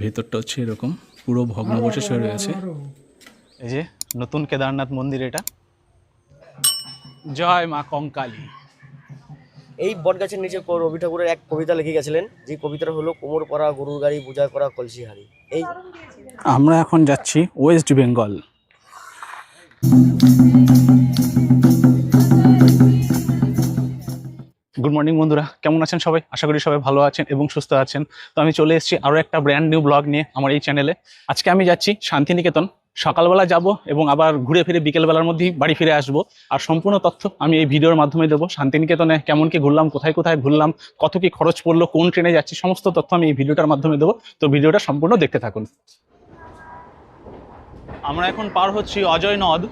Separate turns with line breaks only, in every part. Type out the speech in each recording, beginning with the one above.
ভেতরটা হচ্ছে এরকম পুরো ভগ্নবশেষ হয়ে রয়েছে। এই যে নতুন কেদারনাথ মন্দির এটা। জয় মা কঙ্কালী।
এই বটগাছের নিচে রবি ঠাকুরের এক কবিতা লিখে গেছিলেন যে কবিতাটা হলো কোমর পরা গরুর গাড়ি বোঝা করা কলসিহারি। এই
আমরা এখন যাচ্ছি ওয়েস্ট বেঙ্গল। গুড মর্নিং বন্ধুরা। কেমন আছেন সবাই? আশা করি সবাই ভালো আছেন এবং সুস্থ আছেন। তো আমি চলে এসেছি আরও একটা ব্র্যান্ড নিউ ব্লগ নিয়ে আমার এই চ্যানেলে আজকে আমি যাচ্ছি শান্তিনিকেতন। সকালবেলা যাব এবং আবার ঘুরে ফিরে বিকেলবেলার মধ্যেই বাড়ি ফিরে আসব। আর সম্পূর্ণ তথ্য আমি এই ভিডিওর মাধ্যমে দেবো। শান্তিনিকেতনে কেমন কি ঘুরলাম, কোথায় কোথায় ঘুরলাম, কত কি খরচ পড়ল, কোন ট্রেনে যাচ্ছি, সমস্ত তথ্য আমি এই ভিডিওটার মাধ্যমে দেবো। তো ভিডিওটা সম্পূর্ণ দেখতে থাকুন। আমরা এখন পার হচ্ছি অজয় নদ।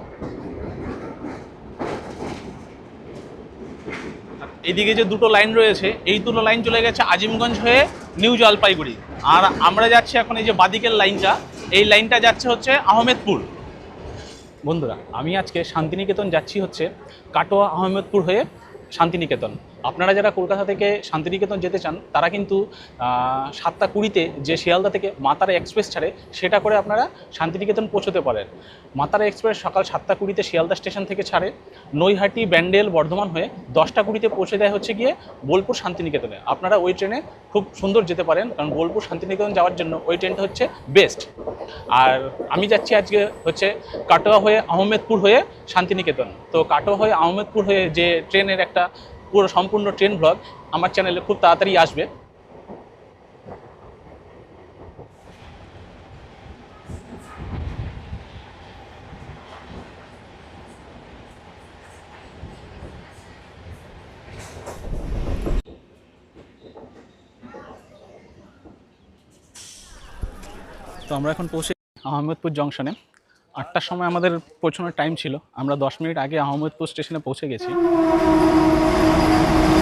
এদিকে যে দুটো লাইন রয়েছে, এই দুটো লাইন চলে গেছে আজিমগঞ্জ হয়ে নিউ জলপাইগুড়ি। আর আমরা যাচ্ছি এখন এই যে বাদিকের লাইনটা, এই লাইনটা যাচ্ছে হচ্ছে আহমেদপুর। বন্ধুরা, আমি আজকে শান্তিনিকেতন যাচ্ছি হচ্ছে কাটোয়া আহমেদপুর হয়ে শান্তিনিকেতন। আপনারা যারা কলকাতা থেকে শান্তিনিকেতন যেতে চান, তারা কিন্তু সাতটা কুড়িতে যে শিয়ালদা থেকে মাতারা এক্সপ্রেস ছাড়ে, সেটা করে আপনারা শান্তিনিকেতন পৌঁছতে পারেন। মাতারা এক্সপ্রেস সকাল সাতটা কুড়িতে শিয়ালদা স্টেশন থেকে ছাড়ে। নৈহাটি, ব্যান্ডেল বর্ধমান হয়ে দশটা কুড়িতে পৌঁছে দেয় হচ্ছে গিয়ে বোলপুর শান্তিনিকেতনে। আপনারা ওই ট্রেনে খুব সুন্দর যেতে পারেন, কারণ বোলপুর শান্তিনিকেতন যাওয়ার জন্য ওই ট্রেনটা হচ্ছে বেস্ট। আর আমি যাচ্ছি আজকে হচ্ছে কাটোয়া হয়ে আহমেদপুর হয়ে শান্তিনিকেতন। তো কাটোয়া হয়ে আহমেদপুর হয়ে যে ট্রেনের একটা পুরো সম্পূর্ণ ট্রেন ব্লগ আমার চ্যানেলে খুব তাড়াতাড়ি আসবে। তো আমরা এখন পৌঁছে আহমেদপুর জংশনে। আটটার সময় আমাদের পৌঁছানোর টাইম ছিল। আমরা দশ মিনিট আগে আহমেদপুর স্টেশনে পৌঁছে গেছি।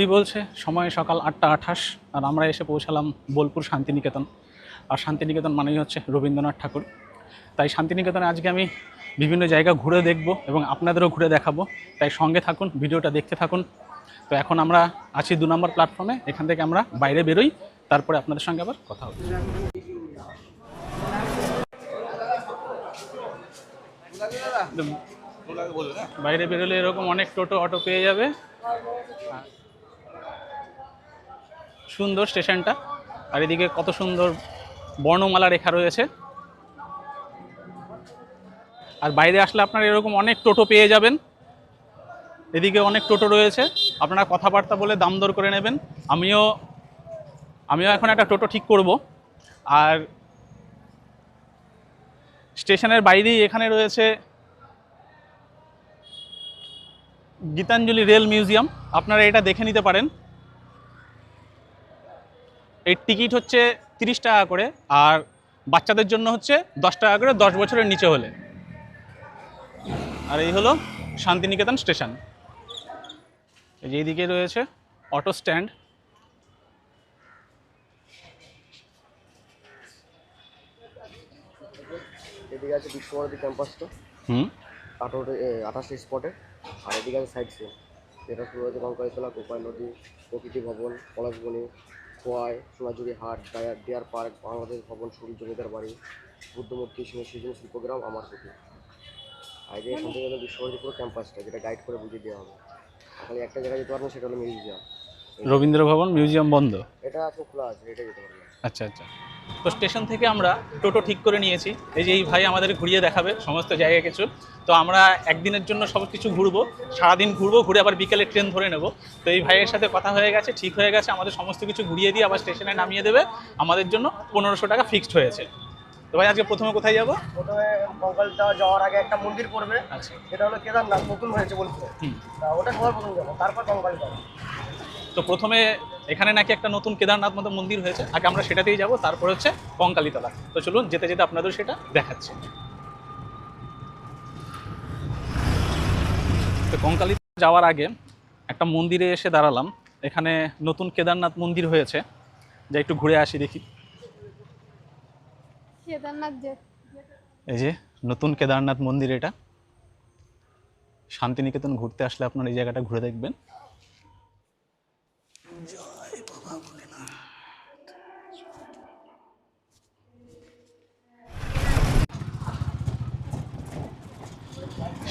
ঘুরি বলছে, সময় সকাল আটটা আঠাশ, আর আমরা এসে পৌঁছালাম বোলপুর শান্তিনিকেতন। আর শান্তিনিকেতন মানেই হচ্ছে রবীন্দ্রনাথ ঠাকুর। তাই শান্তিনিকেতনে আজকে আমি বিভিন্ন জায়গা ঘুরে দেখব এবং আপনাদেরও ঘুরে দেখাবো। তাই সঙ্গে থাকুন, ভিডিওটা দেখতে থাকুন। তো এখন আমরা আছি দু নম্বর প্ল্যাটফর্মে এখান থেকে আমরা বাইরে বেরোই, তারপরে আপনাদের সঙ্গে আবার কথা হবে। বাইরে বেরোলে এরকম অনেক টোটো অটো পেয়ে যাবে। সুন্দর স্টেশনটা। আর এদিকে কত সুন্দর বর্ণমালা রেখা রয়েছে। আর বাইরে আসলে আপনারা এরকম অনেক টোটো পেয়ে যাবেন। এদিকে অনেক টোটো রয়েছে। আপনারা কথাবার্তা বলে দাম দর করে নেবেন। আমিও আমিও এখন একটা টোটো ঠিক করব। আর স্টেশনের বাইরেই এখানে রয়েছে গীতাঞ্জলি রেল মিউজিয়াম। আপনারা এটা দেখে নিতে পারেন। এর টিকিট হচ্ছে তিরিশ টাকা করে আর বাচ্চাদের জন্য হচ্ছে দশ টাকা করে দশ বছরের নিচে হলে। আর এই হলো শান্তিনিকেতন স্টেশন। এই যে এইদিকে রয়েছে অটো স্ট্যান্ড।
এদিকে আছে বিশ্বভারতী ক্যাম্পাসটা
হুম।
কাটোরে আঠাশে স্পটে আর এদিকে আছে সাইড সিন যেটা শুরু হয়েছে কঙ্কালীতলা কোপাই নদী প্রকৃতি ভবন পলাশবনি। খোয়াই সোনাঝুরি হাট ডায়ার ডিয়ার পার্ক বাংলাদেশ ভবন সূর্য জমিদার বাড়ি বুদ্ধমূর্তি সিংহ সৃজন শিল্পগ্রাম আমার প্রতি আগে এখান থেকে বিশ্বভারতী পুরো ক্যাম্পাসটা যেটা গাইড করে বুঝিয়ে দেওয়া হবে। খালি একটা জায়গায় যেতে পারব সেটা হলো মিউজিয়াম
রবীন্দ্র ভবন মিউজিয়াম বন্ধ?
এটা এখন খোলা আছে এটা যেতে পারবেন
আচ্ছা আচ্ছা। তো স্টেশন থেকে আমরা টোটো ঠিক করে নিয়েছি। এই যে এই ভাই আমাদের ঘুরিয়ে দেখাবে সমস্ত জায়গা কিছু। তো আমরা একদিনের জন্য সব কিছু ঘুরবো সারাদিন ঘুরবো ঘুরে আবার বিকেলে ট্রেন ধরে নেব। তো এই ভাইয়ের সাথে কথা হয়ে গেছে ঠিক হয়ে গেছে আমাদের সমস্ত কিছু ঘুরিয়ে দিয়ে আবার স্টেশনে নামিয়ে দেবে। আমাদের জন্য পনেরোশো টাকা ফিক্সড হয়েছে। তো ভাই আজকে প্রথমে কোথায় যাব?
প্রথমে যাওয়ার আগে একটা মন্দির পড়বে।
আচ্ছা।
এটা হলো কেদারনাথ নতুন হয়েছে
হুম।
ওটা সবার প্রথম যাব তারপর যাব
তো প্রথমে এখানে নাকি একটা নতুন কেদারনাথ মতো মন্দির হয়েছে আগে আমরা সেটাতেই যাব তারপর হচ্ছে কঙ্কালীতলা। তো চলুন যেতে যেতে আপনাদের সেটা দেখাচ্ছি। তো কঙ্কালী যাওয়ার আগে একটা মন্দিরে এসে দাঁড়ালাম। এখানে নতুন কেদারনাথ মন্দির হয়েছে। যা একটু ঘুরে আসি দেখি।
কেদারনাথ
এই যে নতুন কেদারনাথ মন্দির এটা। শান্তিনিকেতন ঘুরতে আসলে আপনার এই জায়গাটা ঘুরে দেখবেন।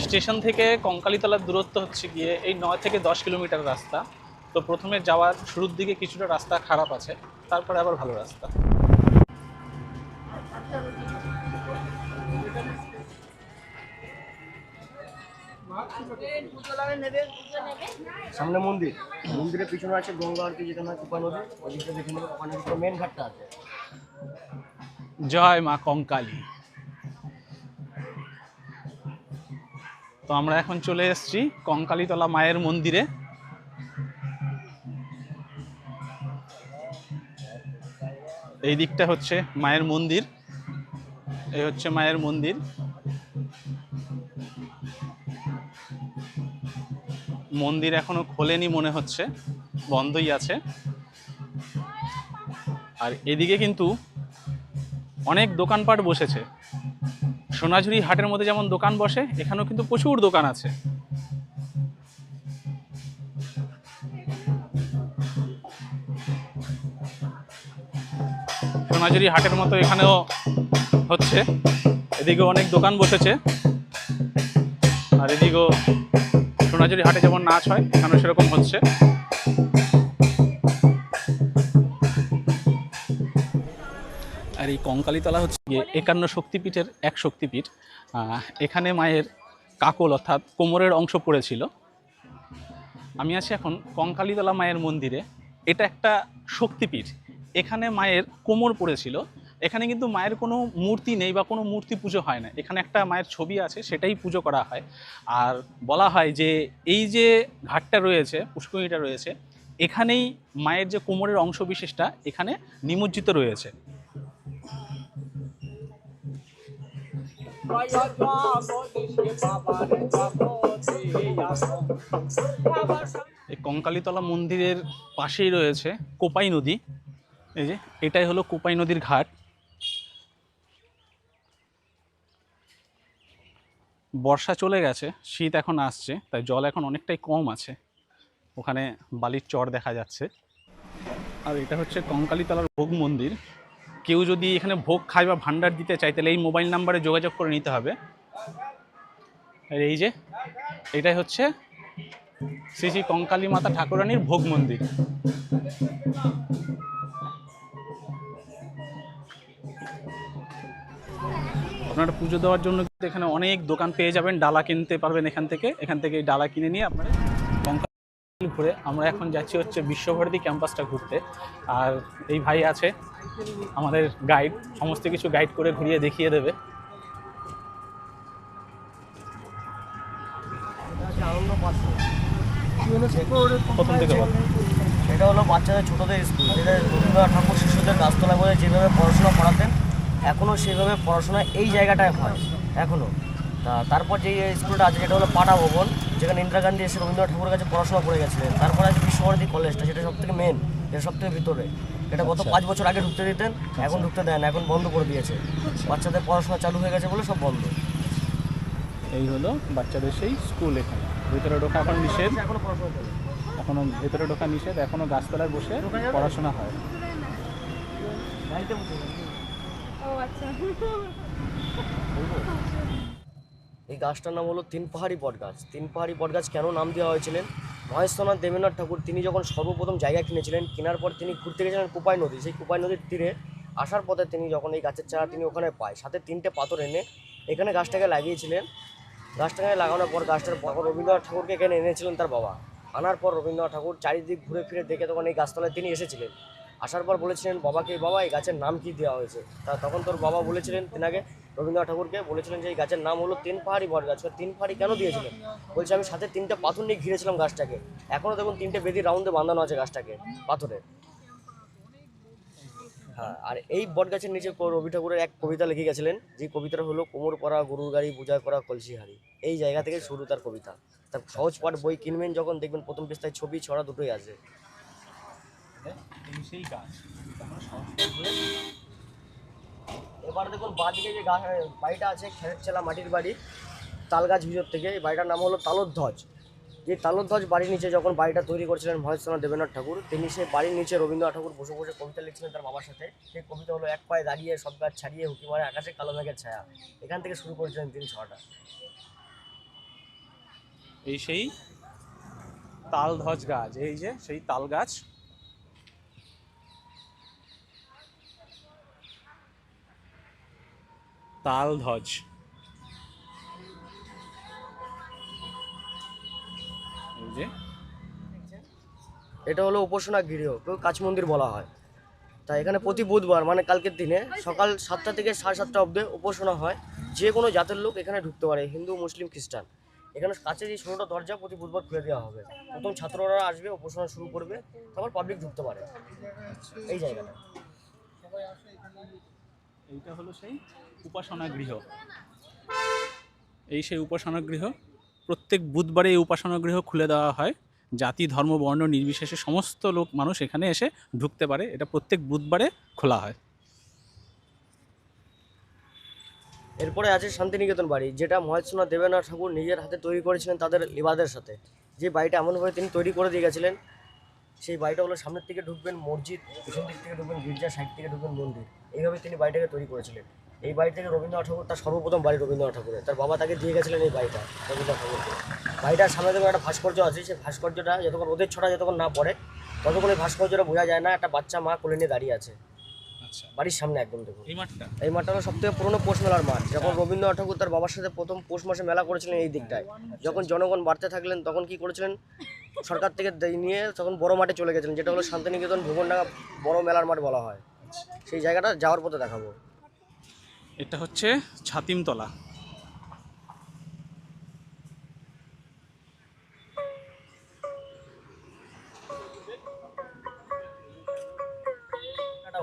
স্টেশন থেকে কঙ্কালীতলার দূরত্ব হচ্ছে গিয়ে এই নয় থেকে দশ কিলোমিটার রাস্তা। তো প্রথমে যাওয়ার শুরুর দিকে কিছুটা রাস্তা খারাপ আছে তারপরে আবার ভালো রাস্তা।
সামনে মন্দির। মন্দিরের পিছনে আছে গঙ্গা আরতি যেখানে কুপা নদী ওই দিকটা দেখে নেবে মেন ঘাটটা আছে।
জয় মা কঙ্কালী। তো আমরা এখন চলে এসেছি কঙ্কালীতলা মায়ের মন্দিরে। এই দিকটা হচ্ছে মায়ের মন্দির। এই হচ্ছে মায়ের মন্দির। মন্দির এখনও খোলেনি মনে হচ্ছে, বন্ধই আছে। আর এদিকে কিন্তু অনেক দোকানপাট বসেছে। সোনাঝুরি হাটের মধ্যে যেমন দোকান বসে, এখানেও কিন্তু প্রচুর দোকান আছে। সোনাঝুরি হাটের মতো এখানেও হচ্ছে। এদিকে অনেক দোকান বসেছে। আর এদিকেও সোনাঝুরি হাটে যেমন নাচ হয়, এখানেও সেরকম হচ্ছে। আর এই কঙ্কালীতলা হচ্ছে গিয়ে একান্ন শক্তিপীঠের এক শক্তিপীঠ। এখানে মায়ের কাকল অর্থাৎ কোমরের অংশ পড়েছিল। আমি আছি এখন কঙ্কালীতলা মায়ের মন্দিরে। এটা একটা শক্তিপীঠ। এখানে মায়ের কোমর পড়েছিল। এখানে কিন্তু মায়ের কোনো মূর্তি নেই বা কোনো মূর্তি পুজো হয় না। এখানে একটা মায়ের ছবি আছে, সেটাই পুজো করা হয়। আর বলা হয় যে এই যে ঘাটটা রয়েছে, পুষ্করিণীটা রয়েছে, এখানেই মায়ের যে কোমরের অংশ বিশেষটা এখানে নিমজ্জিত রয়েছে। এই কঙ্কালীতলা মন্দিরের পাশেই রয়েছে কোপাই নদী। এই যে, এটাই হলো কোপাই নদীর ঘাট। বর্ষা চলে গেছে, শীত এখন আসছে, তাই জল এখন অনেকটাই কম আছে। ওখানে বালির চর দেখা যাচ্ছে। আর এটা হচ্ছে কঙ্কালীতলার ভোগ মন্দির। কেউ যদি এখানে ভোগ খায় বা ভান্ডার দিতে চায়, তাহলে এই মোবাইল নাম্বারে যোগাযোগ করে নিতে হবে। আর এই যে, এটাই হচ্ছে শ্রী শ্রী কঙ্কালী মাতা ঠাকুরানীর ভোগ মন্দির। আপনারা পুজো দেওয়ার জন্য এখানে অনেক দোকান পেয়ে যাবেন, ডালা কিনতে পারবেন এখান থেকে। এখান থেকে ডালা কিনে নিয়ে আপনারা ঘুরে আমরা এখন যাচ্ছি হচ্ছে বিশ্বভারতী ক্যাম্পাসটা ঘুরতে। আর এই ভাই আছে, আমাদের গাইড সমস্ত কিছু গাইড করে ঘুরিয়ে দেখিয়ে দেবে। প্রথম থেকে
এটা হলো বাচ্চাদের, ছোটদের স্কুল যেটা রবীন্দ্রনাথ ঠাকুর শিশুদের গাছতলা বলে যেভাবে পড়াশোনা পড়াতেন এখনও সেভাবে পড়াশোনা এই জায়গাটায় হয় এখনও তা তারপর যে স্কুলটা আছে যেটা হলো পাটা ভবন যেখানে ইন্দিরা গান্ধী এসে রবীন্দ্রনাথ ঠাকুরের কাছে পড়াশোনা করে গেছিলেন। তারপর আছে বিশ্বভারতী কলেজটা যেটা সব থেকে মেন এটা সব থেকে ভিতরে। এটা গত
আচ্ছা।
পাঁচ বছর আগে ঢুকতে দিতেন এখন ঢুকতে দেন না, এখন বন্ধ করে দিয়েছে। বাচ্চাদের পড়াশোনা চালু হয়ে গেছে বলে সব বন্ধ।
এই হলো বাচ্চাদের সেই স্কুল এখানে। ভিতরে ঢোকা এখন নিষেধ।
এখনও পড়াশোনা
এখনও ভেতরে ঢোকা নিষেধ। এখনও গাছতলায় বসে পড়াশোনা হয়।
ও আচ্ছা।
এই গাছটার নাম হলো তিন পাহাড়ি বট গাছ তিন পাহাড়ি বট গাছ কেন নাম দেওয়া হয়েছিলেন? মহেন্দ্রনাথ দেবেন্দ্রনাথ ঠাকুর তিনি যখন সর্বপ্রথম জায়গা কিনেছিলেন, কেনার পর তিনি ঘুরতে গেছিলেন কুপাই নদী। সেই কুপাই নদীর তীরে আসার পথে তিনি যখন এই গাছের চারা তিনি ওখানে পায়, সাথে তিনটে পাথর এনে এখানে গাছটাকে লাগিয়েছিলেন। গাছটাকে লাগানোর পর গাছটার পর রবীন্দ্রনাথ ঠাকুরকে এখানে এনেছিলেন তার বাবা। আনার পর রবীন্দ্রনাথ ঠাকুর চারিদিক ঘুরে ফিরে দেখে তখন এই গাছতলায় তিনি এসেছিলেন। আসার পর বলেছিলেন, বাবাকে, বাবা, এই গাছের নাম কি দেওয়া হয়েছে? তা তখন তোর বাবা বলেছিলেন, তেনাকে রবীন্দ্রনাথ ঠাকুরকে বলেছিলেন যে এই গাছের নাম হলো তিন পাহাড়ি বট গাছ তিন পাহাড়ি কেন দিয়েছিলেন? বলছে, আমি সাথে তিনটে পাথর নিয়ে ঘিরেছিলাম গাছটাকে। এখনও দেখুন তিনটে বেদি রাউন্ডে বাঁধানো আছে গাছটাকে, পাথরে। হ্যাঁ আর এই বট গাছের নিচে রবি ঠাকুরের এক কবিতা লিখে গেছিলেন, যে কবিতাটা হলো, কোমর পরা, গরুর গাড়ি পূজায় করা কলসি হাড়ি এই জায়গা থেকে শুরু তার কবিতা। তার সহজ পাঠ বই কিনবেন যখন দেখবেন প্রথম পৃষ্ঠায় ছবি, ছড়া দুটোই আছে।
সেই গাছ
এবার দেখুন বাঁদিকে যে বাড়িটা আছে খেরের চেলা মাটির বাড়ি, তালগাছ ভিতর থেকে। এই বাড়িটার নাম হলো তালোধ্বজ। এই তালোধ্বজ বাড়ির নিচে যখন বাড়িটা তৈরি করেছিলেন মহেশচন্দ্র দেবেন্দ্রনাথ ঠাকুর, তিনি সেই বাড়ির নিচে রবীন্দ্রনাথ ঠাকুর বসে বসে কবিতা লিখছিলেন তার বাবার সাথে। সেই কবিতা হলো, এক পায়ে দাঁড়িয়ে সব গাছ ছাড়িয়ে হুকি মারে আকাশে কালো মেঘের ছায়া। এখান থেকে শুরু করেছিলেন তিনি ছটা।
এই সেই তাল ধ্বজ গাছ, এই যে সেই তাল গাছ তাল ধ্বজ যে।
এটা হলো উপাসনা গৃহ কাছ মন্দির বলা হয়। তা এখানে প্রতি বুধবার মানে কালকের দিনে সকাল সাতটা থেকে সাড়ে সাতটা অবধি উপাসনা হয়। যে কোনো জাতের লোক এখানে ঢুকতে পারে হিন্দু মুসলিম খ্রিস্টান। এখানে কাছে যে ষোলোটা দরজা প্রতি বুধবার খুলে দেওয়া হবে। প্রথম ছাত্ররা আসবে উপাসনা শুরু করবে তারপর পাবলিক ঢুকতে পারে। এই জায়গাটা।
এইটা হলো সেই? উপাসনা গৃহ এই সেই উপাসনা গৃহ প্রত্যেক বুধবারে এই উপাসনা গৃহ খুলে দেওয়া হয়। জাতি, ধর্ম, বর্ণ নির্বিশেষে সমস্ত লোক, মানুষ এখানে এসে ঢুকতে পারে। এটা প্রত্যেক বুধবারে খোলা হয়।
এরপরে আছে শান্তিনিকেতন বাড়ি, যেটা মহেশনাথ দেবেন্দ্রনাথ ঠাকুর নিজের হাতে তৈরি করেছিলেন তাদের লিবাদের সাথে। যে বাড়িটা এমনভাবে তিনি তৈরি করে দিয়ে গেছিলেন, সেই বাড়িটা হলো সামনের থেকে ঢুকবেন মসজিদ, পিছন দিক থেকে ঢুকবেন গির্জা, সাইড থেকে ঢুকবেন মন্দির। এইভাবে তিনি বাড়িটাকে তৈরি করেছিলেন। এই বাড়ি থেকে রবীন্দ্রনাথ ঠাকুর তার সর্বপ্রথম বাড়ি রবীন্দ্রনাথ ঠাকুরের। তার বাবা তাকে দিয়ে গেছিলেন এই বাড়িটা রবীন্দ্রনাথ ঠাকুরকে। বাড়িটার সামনে দেখুন একটা ভাস্কর্য আছে সেই ভাস্কর্যটা যতক্ষণ রোদের ছটা যতক্ষণ না পড়ে ততক্ষণ এই ভাস্কর্যটা বোঝা যায় না একটা বাচ্চা মা কোলে নিয়ে দাঁড়িয়ে আছে।
আচ্ছা।
বাড়ির সামনে একদম দেখুন।
এই মাঠটা?
এই মাঠটা হলো সবথেকে পুরনো পৌষ মেলার মাঠ যখন রবীন্দ্রনাথ ঠাকুর তার বাবার সাথে প্রথম পৌষ মাসে মেলা করেছিলেন এই দিকটায়। যখন জনগণ বাড়তে থাকলেন তখন কি করেছিলেন? সরকার থেকে নিয়ে তখন বড় মাঠে চলে গেছিলেন যেটা হলো শান্তিনিকেতন ভুবনডাঙ্গা বড় মেলার মাঠ বলা হয়। সেই জায়গাটা যাওয়ার পথে দেখাবো।
এটা হচ্ছে ছাতিমতলা।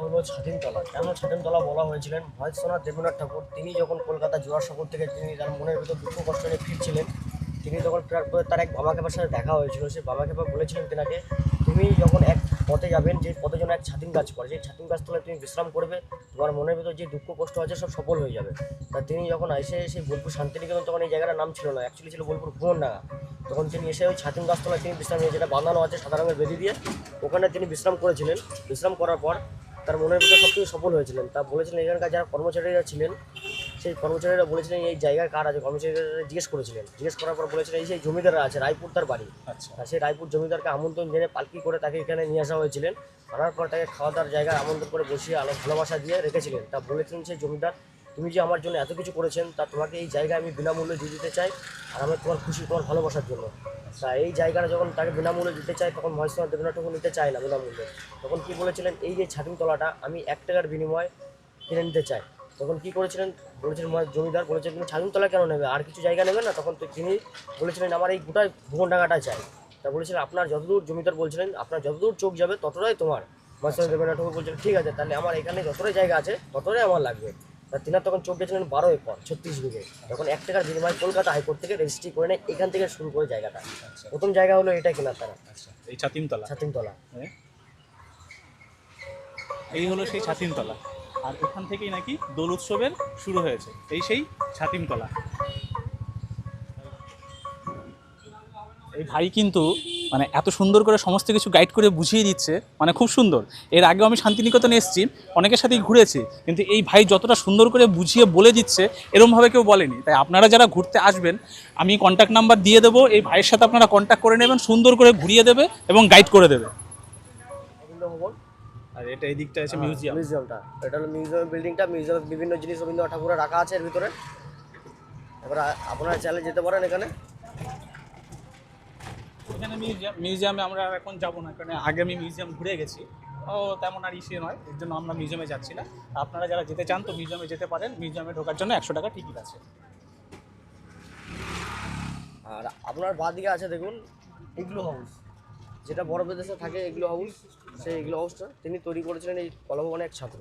হলো ছাতিমতলা। কেন ছাতিমতলা বলা হয়েছিলেন? মহেশনাথ দেবনাথ ঠাকুর। তিনি যখন কলকাতা জোয়ারসাগর থেকে তিনি তার মনের ভিতর দুঃখ কষ্ট নিয়ে ফিরছিলেন, তিনি তখন ফেরার পরে তার এক বাবা খেপার সাথে দেখা হয়েছিল। সেই বাবা খেপা বলেছিলেন তেনাকে, তুমি যখন এক পথে যাবেন, যে পথে যেন এক ছাতিম গাছ পড়ে, সেই ছাতিম গাছ তলায় তুমি বিশ্রাম করবে, তোমার মনের ভিতর যে দুঃখ কষ্ট আছে সব সফল হয়ে যাবে। তা তিনি যখন এসে সেই বোলপুর শান্তিনিকেতন, তখন এই জায়গাটার নাম ছিল না অ্যাকচুয়ালি ছিল বোলপুর ভুবনডাঙ্গা। তখন তিনি এসে ওই ছাতিম গাছতলায় তিনি বিশ্রাম নিয়ে, যেটা বাঁধানো আছে সাদা রঙের বেদি দিয়ে, ওখানে তিনি বিশ্রাম করেছিলেন। বিশ্রাম করার পর তার মনের ভিতরে সব কিছু সফল হয়েছিলেন। তা বলেছিলেন এখানকার যারা কর্মচারীরা ছিলেন সেই কর্মচারীরা বলেছিলেন এই জায়গার কার আছে? কর্মচারীরা জিজ্ঞেস করেছিলেন। জিজ্ঞেস করার পর বলেছিলেন এই সেই জমিদাররা আছে রায়পুর তার বাড়ি।
আচ্ছা।
সেই রায়পুর জমিদারকে আমন্ত্রণ জেনে পালকি করে তাকে এখানে নিয়ে আসা হয়েছিলেন। আনার পর তাকে খাওয়া দাওয়ার জায়গায় আমন্ত্রণ করে বসিয়ে আলো ভালোবাসা দিয়ে রেখেছিলেন। তা বলেছিলেন সেই জমিদার তুমি যে আমার জন্য এত কিছু করেছেন তা তোমাকে এই জায়গায় আমি বিনামূল্যে দিয়ে দিতে চাই আর আমি তোমার খুশি তোমার ভালোবাসার জন্য। তা এই জায়গাটা যখন তাকে বিনামূল্যে দিতে চাই তখন মহেশনাথ দেবনাথ নিতে চায় না বিনামূল্যে। তখন কি বলেছিলেন এই যে ছাতিমতলাটা আমি এক টাকার বিনিময়ে কিনে নিতে চাই। তখন কি করেছিলেন? বলেছিলেন জমিদার বলেছেন তুমি ছাতিমতলা কেন নেবে? আর কিছু জায়গা নেবে না? তখন তো তিনি বলেছিলেন আমার এই গোটা ভুবনডাঙ্গাটা চাই। তা বলেছিলেন আপনার যতদূর জমিদার বলছিলেন আপনার যতদূর চোখ যাবে ততটাই তোমার। মহেশনাথ দেবনাথ ঠাকুর বলছিলেন ঠিক আছে তাহলে আমার এখানে যতটাই জায়গা আছে ততটাই আমার লাগবে। তা তিনার তখন চোখ গেছিলেন বারো একর ছত্রিশ বিঘে। তখন এক টাকার বিনিময়ে কলকাতা হাইকোর্ট থেকে রেজিস্ট্রি করে নেয় এখান থেকে শুরু করে জায়গাটা।
আচ্ছা।
প্রথম জায়গা হলো এটা কেনার তারা
আচ্ছা এই ছাতিমতলা?
ছাতিমতলা।
হ্যাঁ। এই হলো সেই ছাতিমতলা। আর ওখান থেকেই নাকি দোল উৎসবের শুরু হয়েছে। এই সেই ছাতিমতলা। এই ভাই কিন্তু মানে এত সুন্দর করে সমস্ত কিছু গাইড করে বুঝিয়ে দিচ্ছে মানে খুব সুন্দর। এর আগেও আমি শান্তিনিকেতনে এসেছি, অনেকের সাথেই ঘুরেছি, কিন্তু এই ভাই যতটা সুন্দর করে বুঝিয়ে বলে দিচ্ছে, এরমভাবে কেউ বলেনি। তাই আপনারা যারা ঘুরতে আসবেন, আমি কন্ট্যাক্ট নাম্বার দিয়ে দেবো, এই ভাইয়ের সাথে আপনারা কন্ট্যাক্ট করে নেবেন, সুন্দর করে ঘুরিয়ে দেবে এবং গাইড করে দেবে। এটা এই দিকটা আছে মিউজিয়াম
মিউজিয়ামটা এটা হলো মিউজিয়াম বিল্ডিংটা মিউজিয়ামে বিভিন্ন জিনিস রবীন্দ্রনাথ ঠাকুরের রাখা আছে এর ভিতরে। এবার আপনারা চাইলে যেতে পারেন এখানে।
এখানে মিউজিয়াম মিউজিয়ামে আমরা এখন যাব না কারণ আগে আমি মিউজিয়াম ঘুরে গেছি। ও তেমন আর ইসে নয় এর জন্য আমরা মিউজিয়ামে যাচ্ছি না। আপনারা যারা যেতে চান তো মিউজিয়ামে যেতে পারেন। মিউজিয়ামে ঢোকার জন্য একশো টাকা টিকিট আছে।
আর আপনার বাঁ দিকে আছে দেখুন ইগলু হাউস যেটা বড় বিদেশে থাকে এগুলো হাউস সেই এগুলো হাউসটা তিনি তৈরি করেছিলেন এই কলভবনের এক ছাত্র।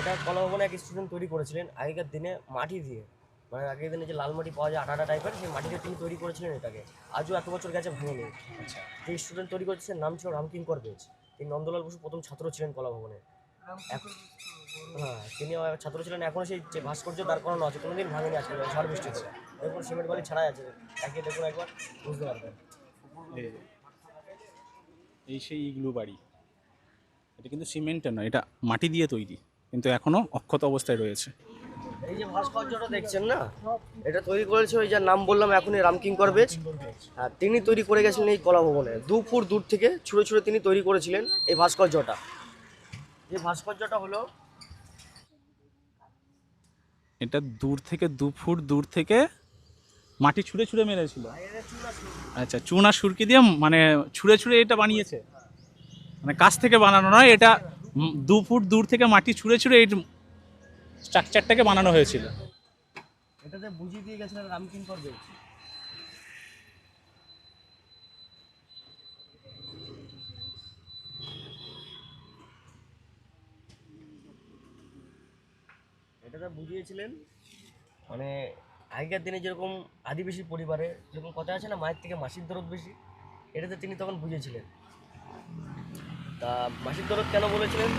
এটা কলভবনে এক স্টুডেন্ট তৈরি করেছিলেন আগেকার দিনে মাটি দিয়ে। মানে আগের দিনে যে লাল মাটি পাওয়া যায় আটা আটা টাইপের সেই মাটিতে তিনি তৈরি করেছিলেন এটাকে। আজও এত বছর গেছে ভাঙেনি।
আচ্ছা।
যে স্টুডেন্ট তৈরি করেছে নাম ছিল রামকিঙ্কর বেজ। তিনি নন্দলাল বসু প্রথম ছাত্র ছিলেন কলা ভবনে। এখন- হ্যাঁ তিনি ছাত্র ছিলেন এখনও সেই যে ভাস্কর্য দাঁড় করানো আছে কোনোদিন ভাঙেনি আজকে ঝড় বৃষ্টিতে দেখুন সিমেন্ট বালি ছাড়াই আছে তাকে দেখুন একবার বুঝতে পারবেন।
এই। সেই ইগলু বাড়ি। এটা কিন্তু সিমেন্টের নয় এটা মাটি দিয়ে তৈরি কিন্তু এখনও অক্ষত অবস্থায় রয়েছে।
এই যে ভাস্কর্যটা দেখছেন না? এটা তৈরি করেছে ওই যার নাম বললাম, এখনই রামকিঙ্কর বেজ। হ্যাঁ তিনি তৈরি করে গেছিলেন এই কলা ভবনে। দু ফুট দূর থেকে ছুঁড়ে ছুঁড়ে তিনি তৈরি করেছিলেন এই ভাস্কর্যটা। এই ভাস্কর্যটা হলো
এটা দূর থেকে, দু ফুট দূর থেকে মাটি ছুঁড়ে ছুঁড়ে মেরেছিল। আচ্ছা চুনা সুরকি দিয়ে মানে ছুঁড়ে ছুঁড়ে এটা বানিয়েছে? মানে কাছ থেকে বানানো নয়, এটা দু ফুট দূর থেকে মাটি ছুঁড়ে ছুঁড়ে এই স্ট্রাকচারটাকে বানানো হয়েছিল।
এটাতে বুঝিয়ে দিয়ে গেছিলেন রামকিঙ্কর বেজ এটাতে বুঝিয়েছিলেন মানে আগেকার দিনে যেরকম আদিবাসী পরিবারে যেরকম কথা আছে না, মায়ের থেকে মাসির দরদ বেশি, এটাতে তিনি তখন বুঝিয়েছিলেন। তা মাসির দরদ কেন বলেছিলেন?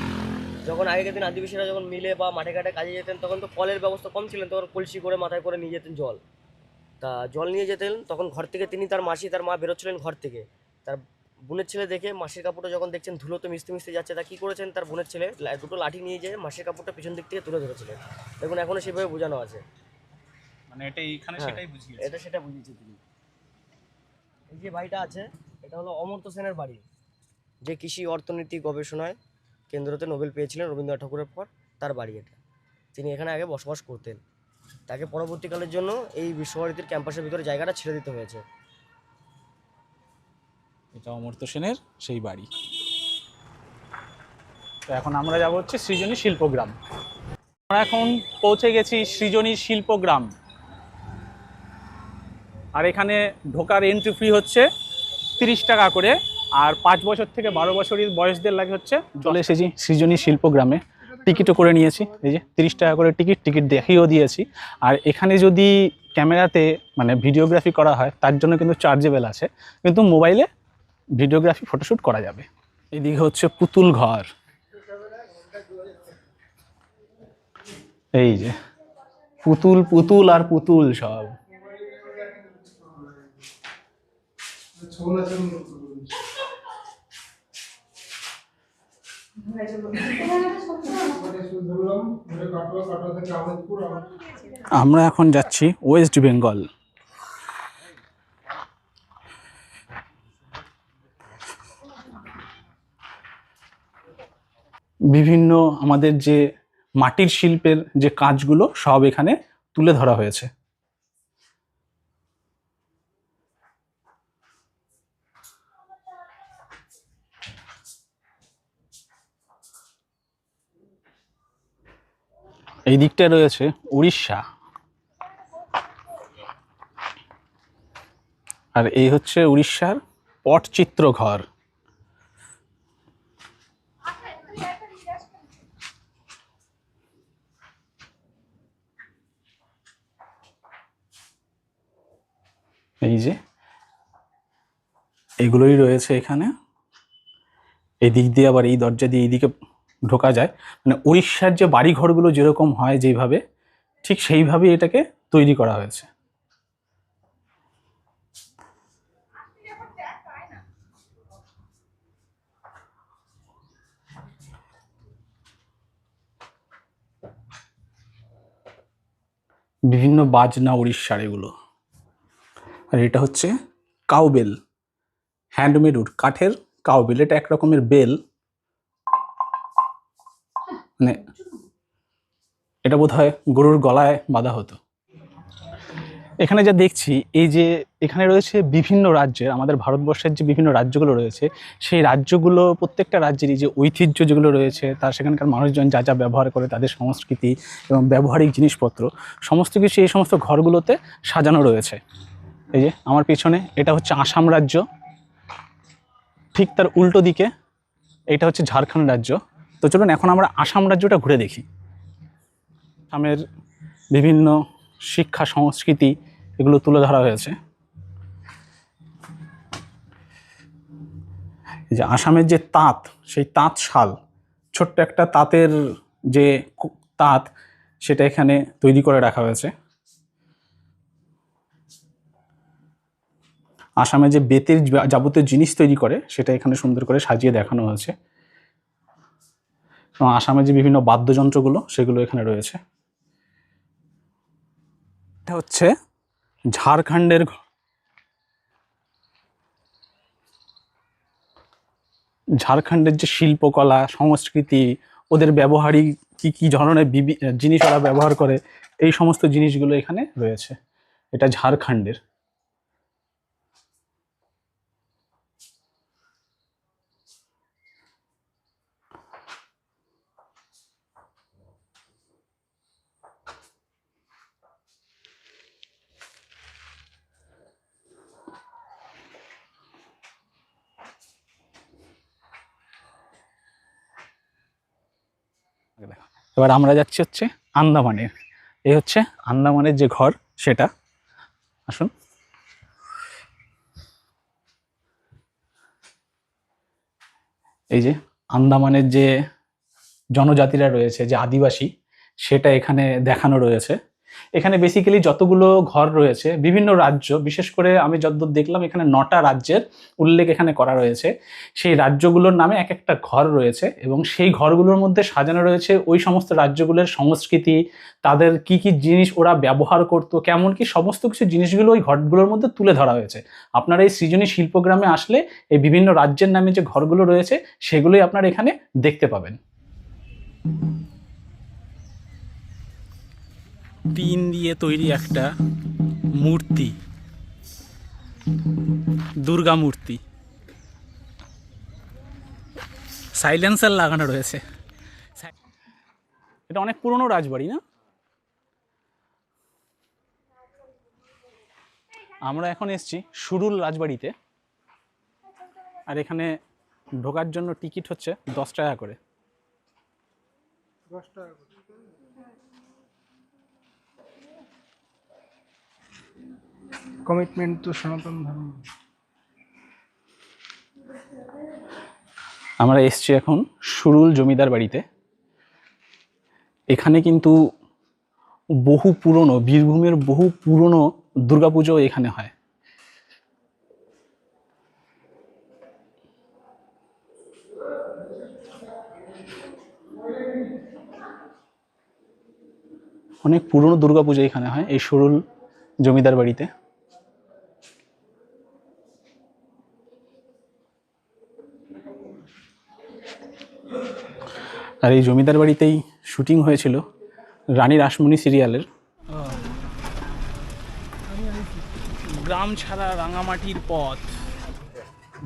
যখন আগেকার দিন আদিবাসীরা যখন মিলে বা মাঠে ঘাটে কাজে যেতেন তখন তো কলের ব্যবস্থা কম ছিলেন তখন কলসি করে মাথায় করে নিয়ে যেতেন জল। তা জল নিয়ে যেতেন তখন ঘর থেকে তিনি তার মাসি তার মা বেরোচ্ছিলেন ঘর থেকে। তার বোনের ছেলে দেখে মাসির কাপড়টা যখন দেখছেন ধুলোতে মিশতে মিশতে যাচ্ছে তা কী করেছেন? তার বোনের ছেলে দুটো লাঠি নিয়ে যেয়ে মাসির কাপড়টা পিছন দিক থেকে তুলে ধরেছিলেন। দেখুন এখনও সেভাবে বোঝানো আছে।
মানে এটা এইখানে
হ্যাঁ,
সেটাই বুঝিয়েছে।
এটা সেটা বুঝিয়েছে তিনি। এই যে বাড়িটা আছে এটা হলো অমর্ত্য সেনের বাড়ি যে কৃষি অর্থনীতি গবেষণায় কেন্দ্রতে নোবেল পেয়েছিলেন রবীন্দ্রনাথ ঠাকুরের পর তার বাড়ি এটা। তিনি এখানে আগে বসবাস করতেন। তাকে পরবর্তীকালের জন্য এই বিশ্বভারতীর ক্যাম্পাসের ভিতরে জায়গাটা ছেড়ে দিতে হয়েছে।
এটা অমর্ত্য সেনের সেই বাড়ি। তো এখন আমরা যাব হচ্ছে সৃজনী শিল্পগ্রাম। আমরা এখন পৌঁছে গেছি সৃজনী শিল্পগ্রাম। আর এখানে ঢোকার এন্ট্রি ফি হচ্ছে তিরিশ টাকা করে। আর পাঁচ বছর থেকে বারো বছরের বয়সদের লাগে হচ্ছে চলে এসেছি সৃজনী শিল্প গ্রামে। টিকিটও করে নিয়েছি। এই যে তিরিশ টাকা করে টিকিট টিকিট দেখিয়েও দিয়েছি। আর এখানে যদি ক্যামেরাতে মানে ভিডিওগ্রাফি করা হয়, তার জন্য কিন্তু চার্জেবেল আছে। কিন্তু মোবাইলে ভিডিওগ্রাফি ফটোশ্যুট করা যাবে। এদিকে হচ্ছে পুতুল ঘর। এই যে পুতুল পুতুল আর পুতুল সব। আমরা এখন যাচ্ছি ওয়েস্ট বেঙ্গল। বিভিন্ন আমাদের যে মাটির শিল্পের যে কাজগুলো সব এখানে তুলে ধরা হয়েছে। এই দিকটায় রয়েছে উড়িষ্যা। আর এই হচ্ছে উড়িষ্যার পটচিত্র ঘর এই যে, এগুলোই রয়েছে এখানে। এই দিক দিয়ে আবার এই দরজা দিয়ে এইদিকে ঢোকা যায়। মানে উড়িষ্যার যে বাড়ি ঘরগুলো যেরকম হয় যেইভাবে ঠিক সেইভাবেই এটাকে তৈরি করা হয়েছে। বিভিন্ন বাজনা উড়িষ্যার এগুলো। আর এটা হচ্ছে কাউবেল। হ্যান্ডমেড উড, কাঠের কাউবেল। এটা এক রকমের বেল। মানে এটা বোধ হয় গরুর গলায় বাঁধা হতো। এখানে যা দেখছি, এই যে এখানে রয়েছে বিভিন্ন রাজ্যের, আমাদের ভারতবর্ষের যে বিভিন্ন রাজ্যগুলো রয়েছে, সেই রাজ্যগুলো, প্রত্যেকটা রাজ্যেরই যে ঐতিহ্য যেগুলো রয়েছে, তার সেখানকার মানুষজন যা যা ব্যবহার করে, তাদের সংস্কৃতি এবং ব্যবহারিক জিনিসপত্র, সমস্ত কিছু এই সমস্ত ঘরগুলোতে সাজানো রয়েছে। এই যে আমার পিছনে, এটা হচ্ছে আসাম রাজ্য। ঠিক তার উল্টো দিকে, এটা হচ্ছে ঝাড়খণ্ড রাজ্য। তো চলুন এখন আমরা আসাম রাজ্যটা ঘুরে দেখি। আসামের বিভিন্ন শিক্ষা, সংস্কৃতি এগুলো তুলে ধরা হয়েছে। যে আসামের যে তাঁত, সেই তাঁত শাল, ছোট্ট একটা তাঁতের যে তাঁত, সেটা এখানে তৈরি করে রাখা হয়েছে। আসামে যে বেতের যাবতীয় জিনিস তৈরি করে, সেটা এখানে সুন্দর করে সাজিয়ে দেখানো হয়েছে। এবং আসামে যে বিভিন্ন বাদ্যযন্ত্রগুলো, সেগুলো এখানে রয়েছে। এটা হচ্ছে ঝাড়খণ্ডের ঝাড়খণ্ডের যে শিল্পকলা, সংস্কৃতি, ওদের ব্যবহারিক কি কি ধরনের জিনিস ওরা ব্যবহার করে, এই সমস্ত জিনিসগুলো এখানে রয়েছে। এটা ঝাড়খণ্ডের। এবার আমরা যাচ্ছি হচ্ছে আন্দামানের। এই হচ্ছে আন্দামানের যে ঘর, সেটা। আসুন। এই যে আন্দামানের যে জনজাতিরা রয়েছে, যে আদিবাসী, সেটা এখানে দেখানো রয়েছে। এখানে বেসিক্যালি যতগুলো ঘর রয়েছে, বিভিন্ন রাজ্য, বিশেষ করে আমি যতদূর দেখলাম, এখানে নটা রাজ্যের উল্লেখ এখানে করা রয়েছে। সেই রাজ্যগুলোর নামে এক একটা ঘর রয়েছে এবং সেই ঘরগুলোর মধ্যে সাজানো রয়েছে ওই সমস্ত রাজ্যগুলোর সংস্কৃতি, তাদের কি কি জিনিস ওরা ব্যবহার করতো, কেমন কি সমস্ত কিছু জিনিসগুলো ওই ঘরগুলোর মধ্যে তুলে ধরা হয়েছে। আপনারা এই সৃজনী শিল্পগ্রামে আসলে এই বিভিন্ন রাজ্যের নামে যে ঘরগুলো রয়েছে, সেগুলোই আপনারা এখানে দেখতে পাবেন। টিন দিয়ে তৈরি একটা মূর্তি, দুর্গা মূর্তি। সাইলেন্সার লাগানো রয়েছে। এটা অনেক পুরনো রাজবাড়ি না? আমরা এখন এসেছি সুরুল রাজবাড়িতে। আর এখানে ঢোকার জন্য টিকিট হচ্ছে দশ টাকা করে।
কমিটমেন্ট তো সনাতন ধর্ম?
আমরা এসছি এখন সুরুল জমিদার বাড়িতে। এখানে কিন্তু বহু পুরনো, বীরভূমের বহু পুরনো দুর্গাপুজো এখানে হয়। অনেক পুরনো দুর্গাপুজো এখানে হয় এই সুরুল জমিদার বাড়িতে। আর এই জমিদার বাড়িতেই শুটিং হয়েছিল রানী রাসমণি সিরিয়ালের। গ্রাম ছাড়া রাঙামাটির পথ।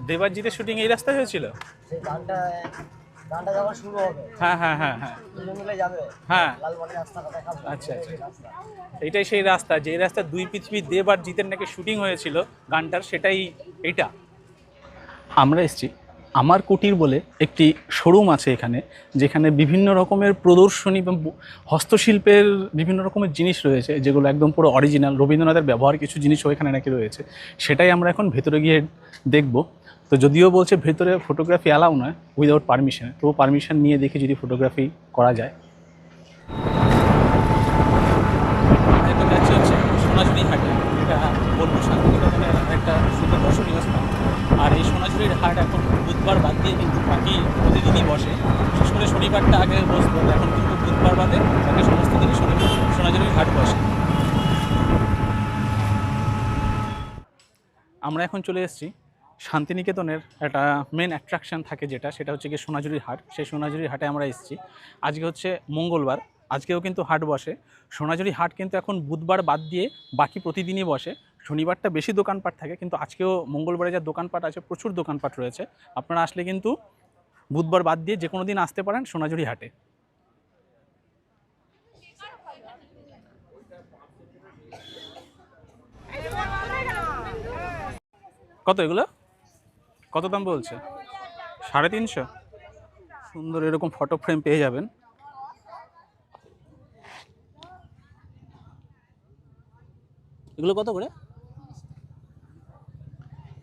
দেবাজিতের শুটিং এই রাস্তায় হয়েছিল?
সেই গানটা গানটা যখন শুরু হবে
হ্যাঁ হ্যাঁ হ্যাঁ হ্যাঁ। হ্যাঁ। আচ্ছা আচ্ছা। এইটাই সেই রাস্তা যে রাস্তা দুই পৃথিবী দেব আর জিতের নাকি শুটিং হয়েছিল গানটার সেটাই এইটা। আমরা এসেছি। আমার কুটির বলে একটি শোরুম আছে এখানে, যেখানে বিভিন্ন রকমের প্রদর্শনী বা হস্তশিল্পের বিভিন্ন রকমের জিনিস রয়েছে, যেগুলো একদম পুরো অরিজিনাল রবীন্দ্রনাথের ব্যবহার কিছু জিনিসও এখানে নাকি রয়েছে। সেটাই আমরা এখন ভেতরে গিয়ে দেখব। তো যদিও বলছে ভেতরে ফটোগ্রাফি অ্যালাউ নয় উইদাউট পারমিশন তবু পারমিশন নিয়ে দেখি যদি ফটোগ্রাফি করা যায়। সোনাঝুরি একটা দর্শনীয় স্থান আর এই সোনাঝুরির হাট এখন বুধবার বাদ দিয়ে কিন্তু বাকি প্রতিদিনই বসে। বিশেষ করে শনিবারটা আগে বসতো, এখন কিন্তু বুধবার বাদে বাকি সমস্ত দিনই শনি সোনাঝুরির হাট বসে। আমরা এখন চলে এসেছি শান্তিনিকেতনের একটা মেন অ্যাট্রাকশন থাকে যেটা, সেটা হচ্ছে গিয়ে সোনাঝুরির হাট। সেই সোনাঝুরির হাটে আমরা এসেছি। আজকে হচ্ছে মঙ্গলবার, আজকেও কিন্তু হাট বসে। সোনাঝুরি হাট কিন্তু এখন বুধবার বাদ দিয়ে বাকি প্রতিদিনই বসে। শনিবারটা বেশি দোকানপাট থাকে, কিন্তু আজকেও মঙ্গলবারে যা দোকানপাট আছে, প্রচুর দোকানপাট রয়েছে। আপনারা আসলে কিন্তু বুধবার বাদ দিয়ে যে কোনো দিন আসতে পারেন সোনাঝুরি হাটে। কত এগুলো? কত দাম বলছে? সাড়ে তিনশো? সুন্দর এরকম ফটো ফ্রেম পেয়ে যাবেন। এগুলো কত করে?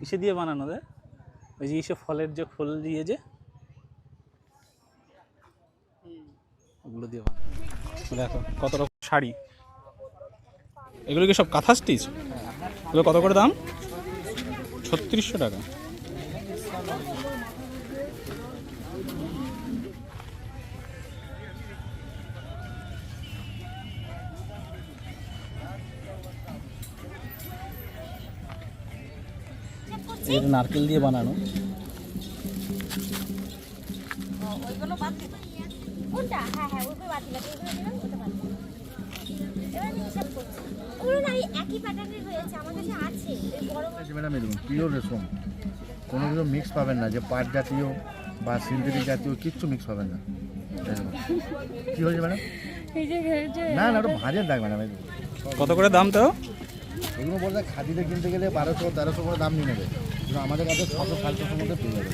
ইসে দিয়ে বানানো যায় ওই যে ইসে ফলের যে খোল দিয়ে যে, ওগুলো দিয়ে বানানো। দেখো কত রকম শাড়ি। এগুলো কি সব কাঁথা স্টিচ? এগুলো কত করে দাম? ছত্রিশশো টাকা। ওই নারকেল দিয়ে বানানো।
ম্যাডাম এরকম পিওর রেশম। কোনো কিছু মিক্স পাবেন না যে পাট জাতীয় বা সিনথেটিক জাতীয় কিচ্ছু মিক্স পাবেন না। কি হয়েছে ম্যাডাম? না না ওটা ভাজের দাগ ম্যাডাম
কত করে দাম তো?
এগুলো বলতে খাদিতে কিনতে গেলে বারোশো তেরোশো করে দাম নিয়ে নেবে। আমাদের কাছে ছশো সাড়ে মধ্যে পেয়ে যাবে।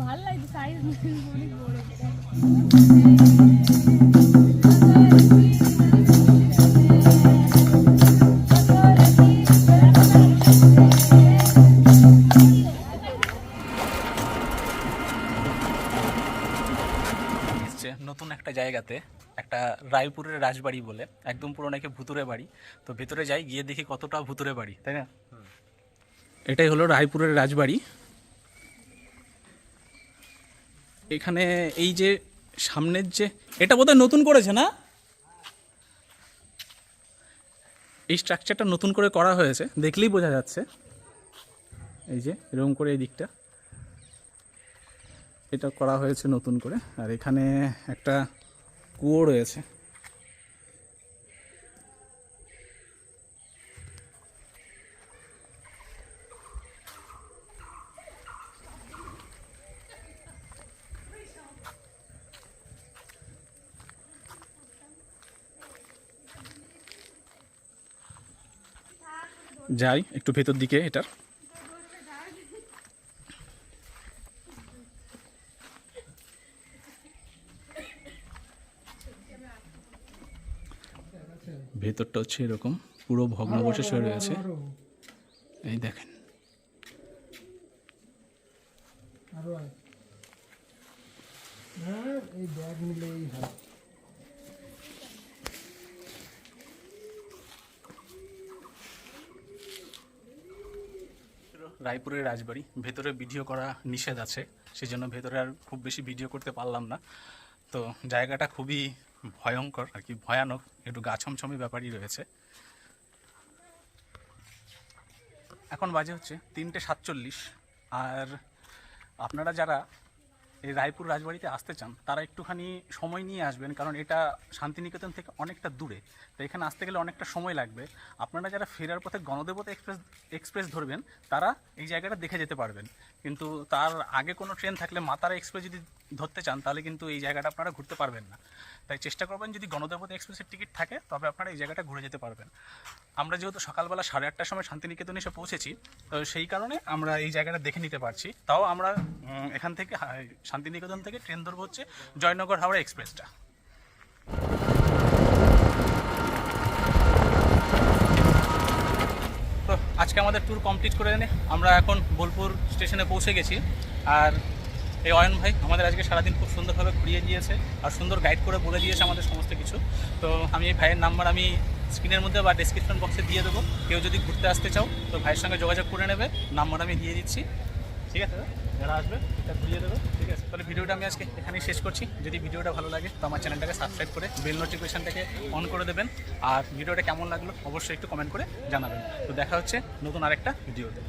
ভালো লাগছে সাইজ অনেক বড়।
একটা একটা রায়পুরের রাজবাড়ি বলে একদম পুরো নাকি ভুতুরে বাড়ি। তো ভেতরে যাই গিয়ে দেখি কতটা ভুতুরে বাড়ি তাই না? এটাই হলো রায়পুরের রাজবাড়ি। এখানে এই যে সামনের যে এটা বোধহয় নতুন করেছে না? এই স্ট্রাকচারটা নতুন করে করা হয়েছে দেখলেই বোঝা যাচ্ছে। এই যে এরকম করে এই দিকটা। এটা করা হয়েছে নতুন করে। আর এখানে একটা কুয়ো রয়েছে যাই একটু ভেতর দিকে এটার। ভেতরটা হচ্ছে এরকম পুরো ভগ্নাবশেষ হয়ে রয়েছে। এই দেখেন।
এই ব্যাগ নিলেই
রায়পুরের রাজবাড়ি ভেতরে ভিডিও করা নিষেধ আছে সেজন্য ভেতরে আর খুব বেশি ভিডিও করতে পারলাম না। তো জায়গাটা খুবই ভয়ঙ্কর আর কি, ভয়ানক, একটু গাছমছমি ব্যাপারই রয়েছে। এখন বাজে হচ্ছে তিনটে সাতচল্লিশ, আর আপনারা যারা এই রায়পুর রাজবাড়িতে আসতে চান, তারা একটুখানি সময় নিয়ে আসবেন, কারণ এটা শান্তিনিকেতন থেকে অনেকটা দূরে। তো এখানে আসতে গেলে অনেকটা সময় লাগবে। আপনারা যারা ফেরার পথে গণদেবতা এক্সপ্রেস এক্সপ্রেস ধরবেন, তারা এই জায়গাটা দেখে যেতে পারবেন। কিন্তু তার আগে কোনো ট্রেন থাকলে মাতারা এক্সপ্রেস যদি ধরতে চান, তাহলে কিন্তু এই জায়গাটা আপনারা ঘুরতে পারবেন না। তাই চেষ্টা করবেন যদি গণদেবতা এক্সপ্রেসের টিকিট থাকে, তবে আপনারা এই জায়গাটা ঘুরে যেতে পারবেন। আমরা যেহেতু সকালবেলা সাড়ে আটটার সময় শান্তিনিকেতন এসে পৌঁছেছি, তো সেই কারণে আমরা এই জায়গাটা দেখে নিতে পারছি। তাও আমরা এখান থেকে শান্তিনিকেতন থেকে ট্রেন ধরবো হচ্ছে জয়নগর হাওড়া এক্সপ্রেসটা আজকে আমাদের ট্যুর কমপ্লিট করে এনে আমরা এখন বোলপুর স্টেশনে পৌঁছে গেছি। আর এই অয়ন ভাই আমাদের আজকে সারাদিন খুব সুন্দরভাবে ঘুরিয়ে দিয়েছে আর সুন্দর গাইড করে বলে দিয়েছে আমাদের সমস্ত কিছু। তো আমি এই ভাইয়ের নাম্বার আমি স্ক্রিনের মধ্যে বা ডিসক্রিপশন বক্সে দিয়ে দেবো। কেউ যদি ঘুরতে আসতে চাও, তো ভাইয়ের সঙ্গে যোগাযোগ করে নেবে। নাম্বার আমি দিয়ে দিচ্ছি। ঠিক আছে? যারা আসবে, এটা ঘুরিয়ে দেবে, ঠিক আছে? তাহলে ভিডিওটা আমি আজকে এখানেই শেষ করছি। যদি ভিডিওটা ভালো লাগে, তো আমার চ্যানেলটাকে সাবস্ক্রাইব করে বেল নোটিফিকেশানটাকে অন করে দেবেন। আর ভিডিওটা কেমন লাগল, অবশ্যই একটু কমেন্ট করে জানাবেন। তো দেখা হচ্ছে নতুন আরেকটা ভিডিওতে।